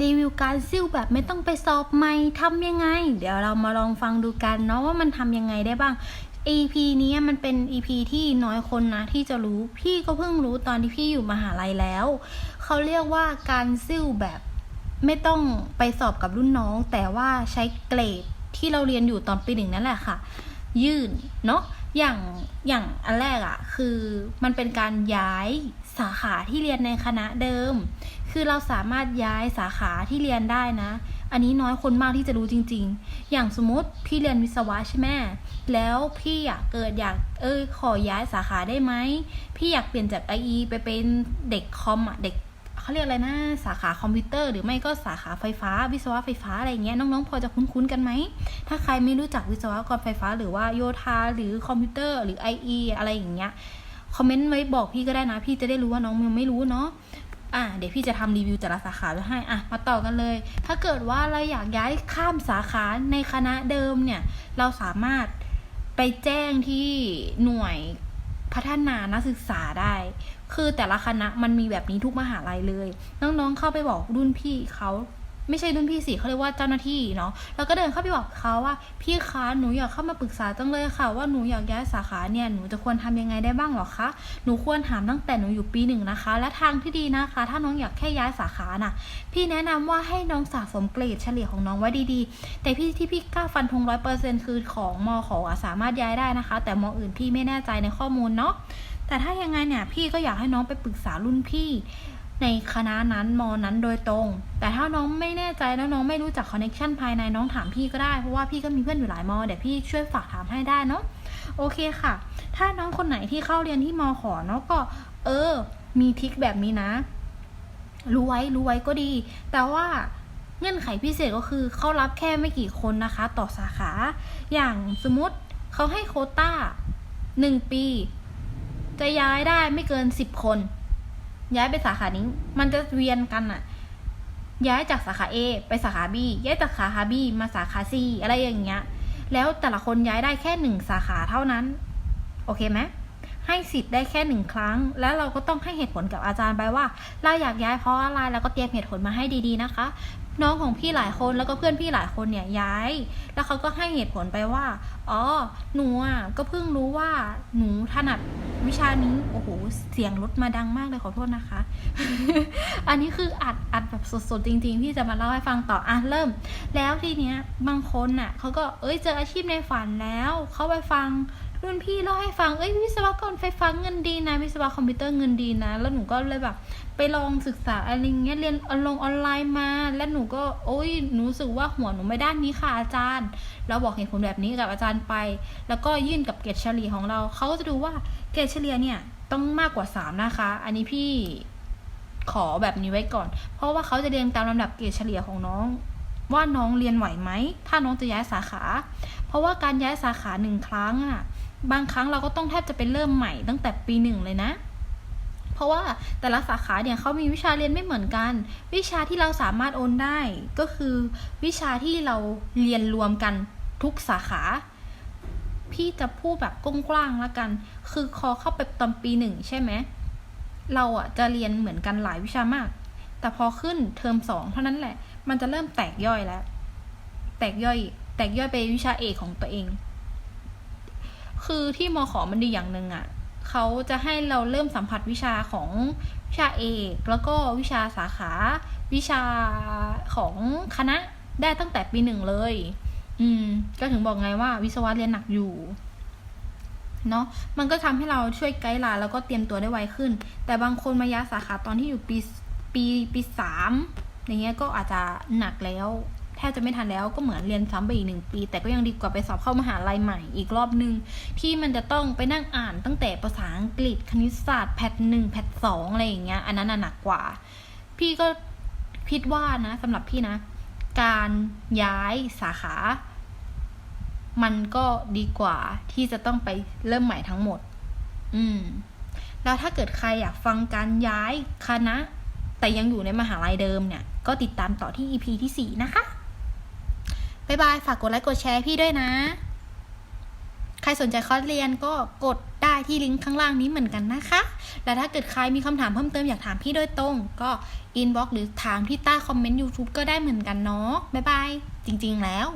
รีวิวการซิ่วแบบไม่ต้องไปสอบใหม่ทำยังไง เดี๋ยวเรามาลองฟังดูกันเนาะว่ามันทำยังไงได้บ้าง EP นี้มันเป็น EP ที่น้อยคนนะที่จะรู้พี่ก็เพิ่งรู้ตอนที่พี่อยู่มหาลัยแล้ว เขาเรียกว่าการซิ่วแบบไม่ต้องไปสอบกับรุ่นน้อง แต่ว่าใช้เกรดที่เราเรียนอยู่ตอนปีหนึ่งนั่นแหละค่ะ ยื่นเนาะอย่างอย่างอันแรกอะ่ะคือมันเป็นการย้ายสาขาที่เรียนในคณะเดิม คือเราสามารถย้ายสาขาที่เรียนได้นะ อันนี้น้อยคนมากที่จะรู้จริง ๆ อย่างสมมติพี่เรียนวิศวะใช่ไหมแล้วพี่อยากเกิดอยากเอ้ยขอย้ายสาขาได้ไหม พี่อยากเปลี่ยนจาก IE ไปเป็นเด็กคอมอะเด็กเขาเรียกอะไรนะ สาขาคอมพิวเตอร์หรือไม่ก็สาขาไฟฟ้า วิศวะไฟฟ้าอะไรเงี้ยน้องๆ พอจะคุ้นๆกันไหม ถ้าใครไม่รู้จักวิศวกรไฟฟ้า หรือว่าโยธาหรือคอมพิวเตอร์หรือ IE อะไรอย่างเงี้ยคอมเมนต์ไว้บอกพี่ก็ได้นะ พี่จะได้รู้ว่าน้องยังไม่รู้เนาะ อะเดี๋ยวพี่จะทำรีวิวแต่ละสาขาไว้ให้อะมาต่อกันเลย ถ้าเกิดว่าเราอยากย้ายข้ามสาขาในคณะเดิมเนี่ย เราสามารถไปแจ้งที่หน่วยพัฒนานักศึกษาได้ คือแต่ละคณะมันมีแบบนี้ทุกมหาลัยเลย น้องๆเข้าไปบอกรุ่นพี่เขา ไม่ใช่รุ่นพี่สิเขาเรียกว่าเจ้าหน้าที่เนาะแล้วก็เดินเข้าไปบอกเขาว่า พี่คะหนูอยากเข้ามาปรึกษาจังเลยค่ะ ว่าหนูอยากย้ายสาขาเนี่ยหนูจะควรทำยังไงได้บ้างหรอคะหนูควรถามตั้งแต่หนูอยู่ปีหนึ่งนะคะ และทางที่ดีนะคะ ถ้าน้องอยากแค่ย้ายสาขาน่ะ พี่แนะนำว่าให้น้องสะสมเกรดเฉลี่ยของน้องไว้ดีๆ แต่พี่ที่พี่กล้าฟันธงร้อยเปอร์เซ็นต์คือของมขอสามารถย้ายได้นะคะ แต่มอื่นพี่ไม่แน่ใจในข้อมูลเนาะแต่ถ้ายังไงเนี่ยพี่ก็อยากให้น้องไปปรึกษารุ่นพี่ ในคณะนั้นมอนั้นโดยตรง แต่ถ้าน้องไม่แน่ใจแล้วน้องไม่รู้จักคอนเน็ชันภายในน้องถามพี่ก็ได้ เพราะว่าพี่ก็มีเพื่อนอยู่หลายมอเดี๋ยวพี่ช่วยฝากถามให้ได้เนาะโอเคค่ะ ถ้าน้องคนไหนที่เข้าเรียนที่มอขอเนาะก็ เออ มีทิคแบบนี้นะ รู้ไว้รู้ไว้ก็ดี แต่ว่าเงื่อนไขพิเศษก็คือเขารับแค่ไม่กี่คนนะคะ ต่อสาขา อย่างสมมติเขาให้โคต้าหนึ่งปี จะย้ายได้ไม่เกินสิบคน ย้ายไปสาขานี้ มันจะเวียนกันอะย้ายจากสาขา A ไปสาขา B ย้ายจากสาขา B มาสาขา C อะไรอย่างเงี้ย แล้วแต่ละคนย้ายได้แค่หนึ่งสาขาเท่านั้น โอเคไหมให้สิทธิ์ได้แค่หนึ่งครั้ง แล้วเราก็ต้องให้เหตุผลกับอาจารย์ไปว่า เราอยากย้ายเพราะอะไร แล้วก็เตรียมเหตุผลมาให้ดีๆนะคะ น้องของพี่หลายคนแล้วก็เพื่อนพี่หลายคนเนี่ยย้าย แล้วเขาก็ให้เหตุผลไปว่า อ๋อ หนูอะก็เพิ่งรู้ว่าหนูถนัดวิชานี้ โอ้โห เสียงรถมาดังมากเลยขอโทษนะคะ อันนี้คืออัดอัดแบบสดๆจริงๆที่จะมาเล่าให้ฟังต่อ อะเริ่ม แล้วทีเนี้ยบางคนน่ะเขาก็ เอ้ยเจออาชีพในฝันแล้ว เขาไปฟัง รุ่นพี่เล่าให้ฟัง เอ้ยวิศวกรไฟฟ้าเงินดีนะ วิศวะคอมพิวเตอร์เงินดีนะ แล้วหนูก็เลยแบบไปลองศึกษาอะไรเงี้ยเรียนออนลงออนไลน์มา แล้วหนูก็โอ้ยหนูรู้สึกว่าหัวหนูไม่ด้านนี้ค่ะอาจารย์ เราบอกเหตุผลแบบนี้กับอาจารย์ไป แล้วก็ยื่นกับเกรดเฉลี่ยของเรา เขาจะดูว่าเกรดเฉลี่ยเนี่ยต้องมากกว่าสามนะคะ อันนี้พี่ขอแบบนี้ไว้ก่อน เพราะว่าเขาจะเรียงตามลำดับเกรดเฉลี่ยของน้อง ว่าน้องเรียนไหวไหม ถ้าน้องจะย้ายสาขา เพราะว่าการย้ายสาขาหนึ่งครั้งอะ บางครั้งเราก็ต้องแทบจะเป็นเริ่มใหม่ตั้งแต่ปีหนึ่งเลยนะ เพราะว่าแต่ละสาขาเนี่ยเขามีวิชาเรียนไม่เหมือนกัน วิชาที่เราสามารถโอนได้ก็คือ วิชาที่เราเรียนรวมกันทุกสาขา พี่จะพูดแบบกว้างๆแล้วกัน คือคอเข้าไปตอนปีหนึ่งใช่ไหมเราอะจะเรียนเหมือนกันหลายวิชามาก แต่พอขึ้นเทอมสองเท่านั้นแหละ มันจะเริ่มแตกย่อยแล้ว แตกย่อย แตกย่อยไปวิชาเอกของตัวเอง คือที่มอขอมันดีอย่างหนึ่งอะ่ะเขาจะให้เราเริ่มสัมผัสวิชาของวิชาเอกแล้วก็วิชาสาขาวิชาของคณะได้ตั้งแต่ปีหนึ่งเลย อืม ก็ถึงบอกไงว่าวิศวะเรียนหนักอยู่ เนาะมันก็ทำให้เราช่วยไกด์ไลน์แล้วก็เตรียมตัวได้ไวขึ้น แต่บางคนมาย้ายสาขาตอนที่อยู่ปีปีปีสามอย่างเงี้ยก็อาจจะหนักแล้ว แทบจะไม่ทันแล้วก็เหมือนเรียนซ้ำไปอีกหนึ่งปี แต่ก็ยังดีกว่าไปสอบเข้ามหาลัยใหม่อีกรอบนึง ที่มันจะต้องไปนั่งอ่านตั้งแต่ภาษาอังกฤษคณิตศาสตร์แพทหนึ่งแพทสองอะไรอย่างเงี้ยอันนั้นหนักกว่า พี่ก็คิดว่านะสำหรับพี่นะ การย้ายสาขา มันก็ดีกว่าที่จะต้องไปเริ่มใหม่ทั้งหมด อืม แล้วถ้าเกิดใครอยากฟังการย้ายคณะ แต่ยังอยู่ในมหาลัยเดิมเนี่ย ก็ติดตามต่อที่ EP ที่ 4 นะคะ บ๊ายบาย ฝากกดไลค์กดแชร์พี่ด้วยนะ ใครสนใจคอร์สเรียนก็กดได้ที่ลิงก์ข้างล่างนี้เหมือนกันนะคะ และถ้าเกิดใครมีคำถามเพิ่มเติมอยากถามพี่โดยตรง ก็อินบ็อกหรือถามที่ใต้คอมเมนต์ YouTube ก็ได้เหมือนกันเนาะบ๊ายบาย จริง ๆ แล้ว